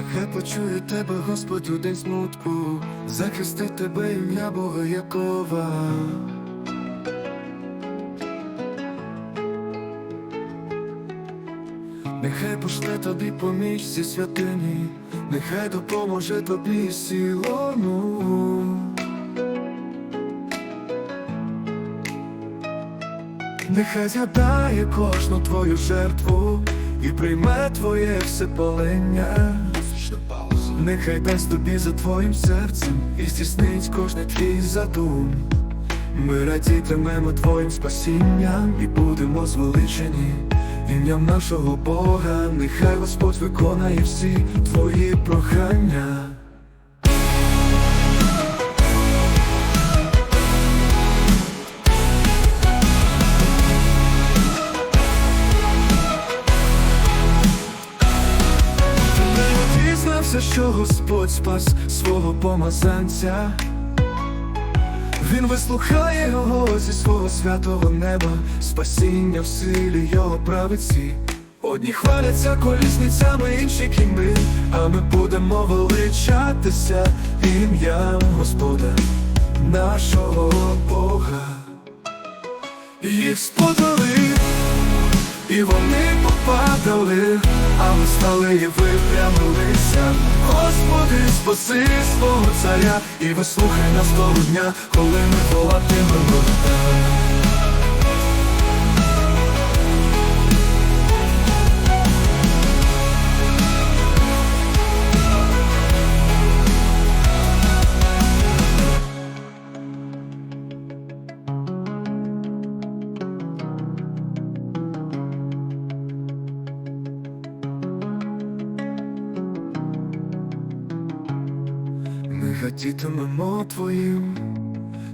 Нехай почує тебе, Господь, у день смутку, захисти тебе ім'я Бога Якова. Нехай пошле тобі поміч зі святині, нехай допоможе тобі сілону. Нехай згадає кожну твою жертву і прийме твоє всепалення. Нехай дасть тобі за твоїм серцем і здійснить кожний твій задум. Ми радітимемо твоїм спасінням і будемо звеличені ім'ям нашого Бога, нехай Господь виконає всі твої прохання. Дізнався, що Господь спас свого помазанця. Він вислухає його зі свого святого неба, спасіння в силі його правиці. Одні хваляться колісницями, інші кіньми, а ми будемо величатися ім'ям Господа, нашого Бога. Їх сподали, і вони попадали, а ми стали і випрямилися. Господи, спаси свого царя, і вислухай нас того дня, коли ми волатимемо гадітимемо Твоїм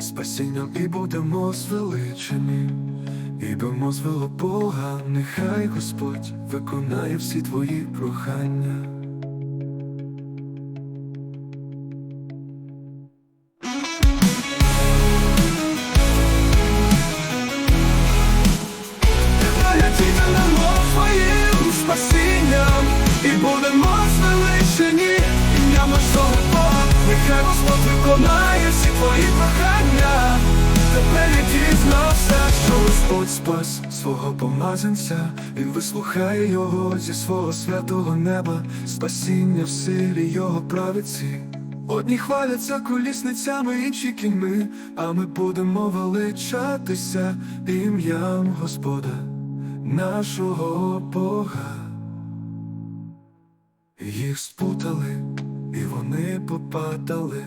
спасінням і будемо звеличені, і бимо звело Бога, нехай Господь виконає всі твої прохання. Спасінням і будемо Господь виконає всі твої прохання. Тепер я дізнався, що Господь спас свого помазанця, Він вислухає його зі свого святого неба, спасіння в силі його правиці. Одні хваляться колісницями, інші кіньми, а ми будемо величатися ім'ям Господа, нашого Бога. Їх спутали, і вони попадали,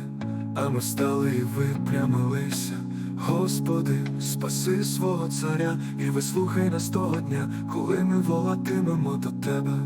а ми стали і випрямилися. Господи, спаси свого царя і вислухай нас того дня, коли ми волатимемо до Тебе.